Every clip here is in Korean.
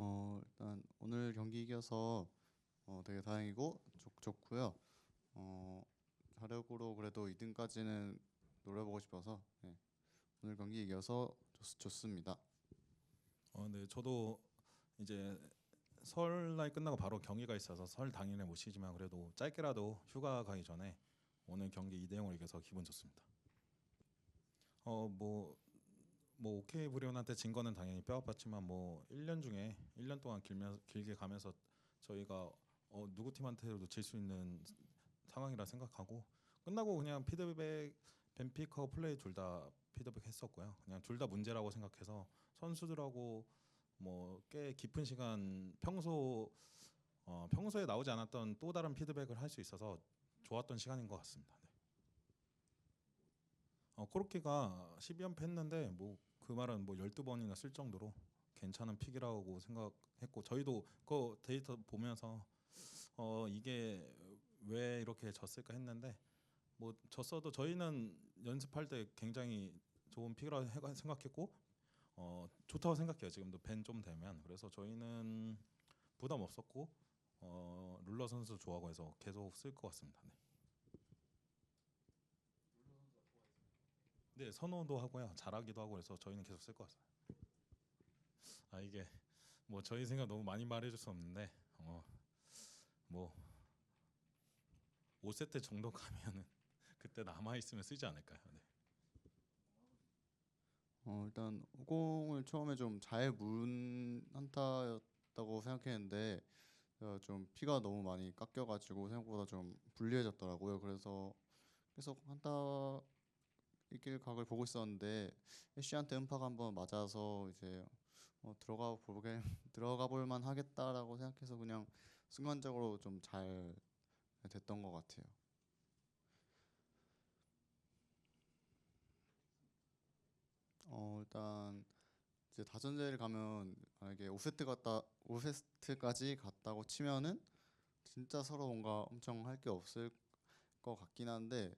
어 일단 오늘 경기 이겨서 어 되게 다행이고 좋, 좋고요. 어 자력으로 그래도 2등까지는 노려보고 싶어서 예. 오늘 경기 이겨서 좋, 좋습니다. 어, 네, 저도 이제 설날 끝나고 바로 경기가 있어서 설 당일에 못 쉬지만 그래도 짧게라도 휴가 가기 전에 오늘 경기 2대 0으로 이겨서 기분 좋습니다. 어, 뭐, 뭐 오케이 브리온한테 진 거는 당연히 뼈 아팠지만 뭐 1년 중에 1년 동안 길면, 길게 가면서 저희가 어, 누구 팀한테도 질 수 있는 상황이라 생각하고 끝나고 그냥 피드백 벤픽하고 플레이 둘 다 피드백 했었고요. 그냥 둘 다 문제라고 생각해서 선수들하고 뭐 꽤 깊은 시간 평소 어, 평소에 나오지 않았던 또 다른 피드백을 할 수 있어서 좋았던 시간인 것 같습니다. 네. 어, 코르키가 12연패 했는데 뭐 그 말은 뭐 12번이나 쓸 정도로 괜찮은 픽이라고 생각했고 저희도 그 데이터 보면서 어 이게 왜 이렇게 졌을까 했는데 뭐 졌어도 저희는 연습할 때 굉장히 좋은 픽이라고 해- 생각했고 어 좋다고 생각해요. 지금도 밴좀 되면 그래서 저희는 부담 없었고 어 룰러 선수 좋아하고 해서 계속 쓸 것 같습니다. 네. 네 선호도 하고요. 잘하기도 하고 그래서 저희는 계속 쓸 것 같아요. 아 이게 뭐 저희 생각 너무 많이 말해줄 수 없는데 어 뭐 5세트 정도 가면은 그때 남아 있으면 쓰지 않을까요? 네. 어 일단 호공을 처음에 좀 잘 문 한타였다고 생각했는데 어, 좀 피가 너무 많이 깎여가지고 생각보다 좀 불리해졌더라고요. 그래서 계속 한타 이길 각을 보고 있었는데 애쉬한테 음파가 한번 맞아서 이제 어, 들어가 보게 들어가 볼만 하겠다라고 생각해서 그냥 순간적으로 좀 잘 됐던 것 같아요. 어 일단 이제 다전제를 가면 만약에 5세트 갔다 5세트까지 갔다고 치면은 진짜 서로 뭔가 엄청 할 게 없을 것 같긴 한데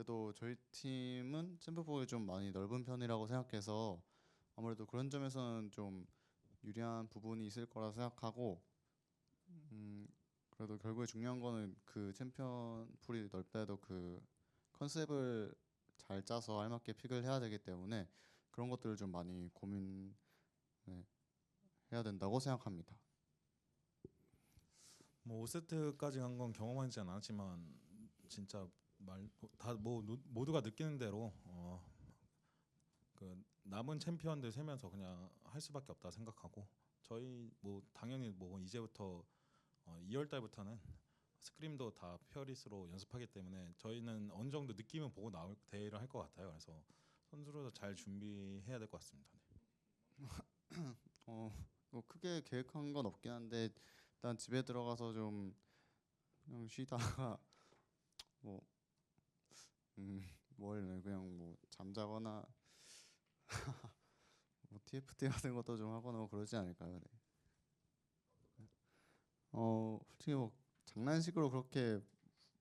그래도 저희 팀은 챔프폭이 좀 많이 넓은 편이라고 생각해서 아무래도 그런 점에서는 좀 유리한 부분이 있을 거라 생각하고 음 그래도 결국에 중요한 거는 그 챔피언 풀이 넓더라도 그 컨셉을 잘 짜서 알맞게 픽을 해야 되기 때문에 그런 것들을 좀 많이 고민 네, 해야 된다고 생각합니다. 뭐 5세트까지 간 건 경험하지 않았지만 진짜 말다뭐 모두가 느끼는 대로 어 그 남은 챔피언들 세면서 그냥 할 수밖에 없다 생각하고 저희 뭐 당연히 뭐 이제부터 어 2월 달부터는 스크림도 다 피어리스로 연습하기 때문에 저희는 어느 정도 느낌은 보고 나올 대회를 할 것 같아요. 그래서 선수로도 잘 준비해야 될 것 같습니다. 네. 어, 뭐 크게 계획한 건 없긴 한데 일단 집에 들어가서 좀 그냥 쉬다가 뭐 음, 뭘 그냥 뭐 잠자거나 뭐 TFT 같은 것도 좀 하거나 뭐 그러지 않을까요? 네. 어, 솔직히 뭐 장난식으로 그렇게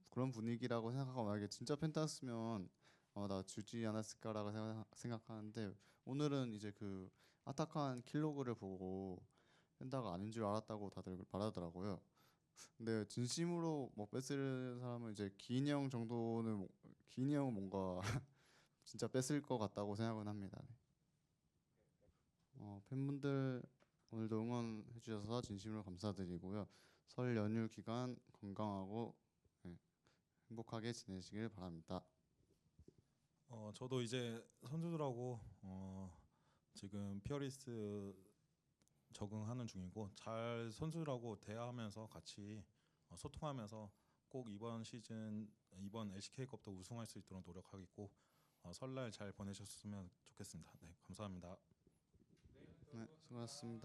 그런 분위기라고 생각하고 만약에 진짜 펜타스면 어, 나 주지 않았을까라고 생각, 생각하는데 오늘은 이제 그 아타칸 킬로그를 보고 펜타가 아닌 줄 알았다고 다들 말하더라고요. 근데 진심으로 뭐 뺏을 사람은 이제 기인이 형 정도는 뭐- 기인이 형은 뭔가 진짜 뺏을 것 같다고 생각은 합니다. 네. 어, 팬분들 오늘도 응원해 주셔서 진심으로 감사드리고요. 설 연휴 기간 건강하고 네, 행복하게 지내시길 바랍니다. 어 저도 이제 선수들하고 어 지금 피어리스 적응하는 중이고 잘 선수들하고 대화하면서 같이 어, 소통하면서 꼭 이번 시즌 이번 LCK컵도 우승할 수 있도록 노력하겠고 어, 설날 잘 보내셨으면 좋겠습니다. 네 감사합니다. 네, 수고하셨습니다.